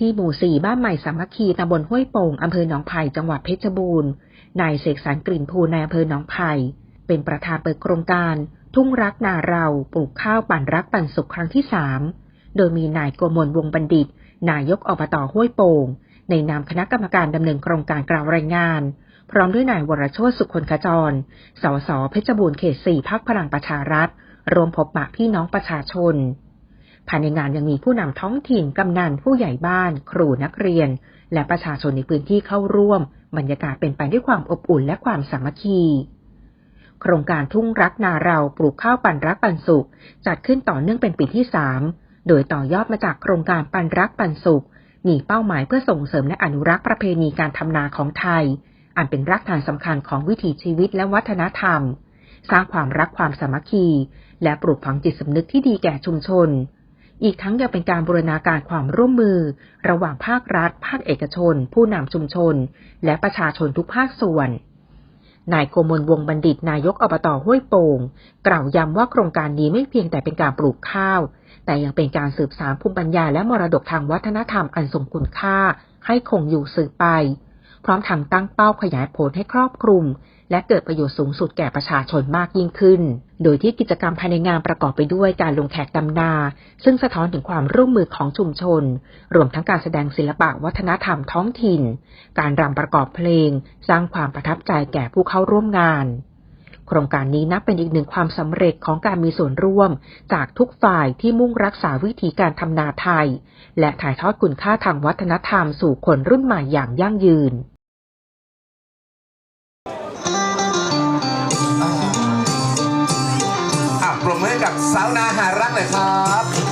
ที่หมู่สี่บ้านใหม่สามัคคีตำบลห้วยโป่งอำเภอหนองไผ่จังหวัดเพชรบูรณ์นายเสกสรรกลิ่นภูในอำเภอหนองไผ่เป็นประธานเปิดโครงการ ทุ่งรักนาเราปลูกข้าวปั่นรักปั่นสุขครั้งที่สามโดยมีนายโกมลวงบัณฑิต นายกอบตห้วยโป่งในนามคณะกรรมการดำเนินโครงการกล่าวรายงาน พร้อมด้วยนายวรโชตสุขคนขจร สสเพชรบูรณ์เขตสี่พักพลังประชารัฐรวมพบปะพี่น้องประชาชน ภายในงานยังมีผู้นำท้องถิ่น กำนัน ผู้ใหญ่บ้าน ครูนักเรียน และประชาชนในพื้นที่เข้าร่วม บรรยากาศเป็นไปด้วยความอบอุ่นและความสามัคคีโครงการทุ่งรักนาเราปลูกข้าวปันรักปันสุข จัดขึ้นต่อเนื่องเป็นปีที่3โดยต่อยอดมาจากโครงการปันรักปันสุข มีเป้าหมายเพื่อส่งเสริมและอนุรักษ์ประเพณีการทำนาของไทย อันเป็นรากฐานสำคัญของวิถีชีวิตและวัฒนธรรม สร้างความรักความสามัคคี และปลูกฝังจิตสำนึกที่ดีแก่ชุมชน อีกทั้งยังเป็นการบูรณาการความร่วมมือ ระหว่างภาครัฐ ภาคเอกชน ผู้นำชุมชน และประชาชนทุกภาคส่วน นายโกมลวงบัณฑิตนายกอบตห้วยโป่ง กล่าวย้ำว่าโครงการนี้ไม่เพียงแต่เป็นการปลูกข้าว แต่ยังเป็นการสืบสานภูมิปัญญาและมรดกทางวัฒนธรรมอันทรงคุณค่า ให้คงอยู่สืบไป พร้อมทางตั้งเป้าขยายผลให้ครอบคลุม และเกิดประโยชน์สูงสุดแก่ประชาชนมากยิ่งขึ้น โดยที่กิจกรรมภายในงานประกอบไปด้วยการลงแขกดำนา ซึ่งสะท้อนถึงความร่วมมือของชุมชน รวมทั้งการแสดงศิลปะวัฒนธรรมท้องถิ่น การรำประกอบเพลง สร้างความประทับใจแก่ผู้เข้าร่วมงาน โครงการนี้นับเป็นอีกหนึ่งความสำเร็จของการมีส่วนร่วม จากทุกฝ่ายที่มุ่งรักษาวิธีการทำนาไทย และถ่ายทอดคุณค่าทางวัฒนธรรมสู่คนรุ่นใหม่อย่างยั่งยืนอะปรบมือกับสาวนาหารักหน่อยครับ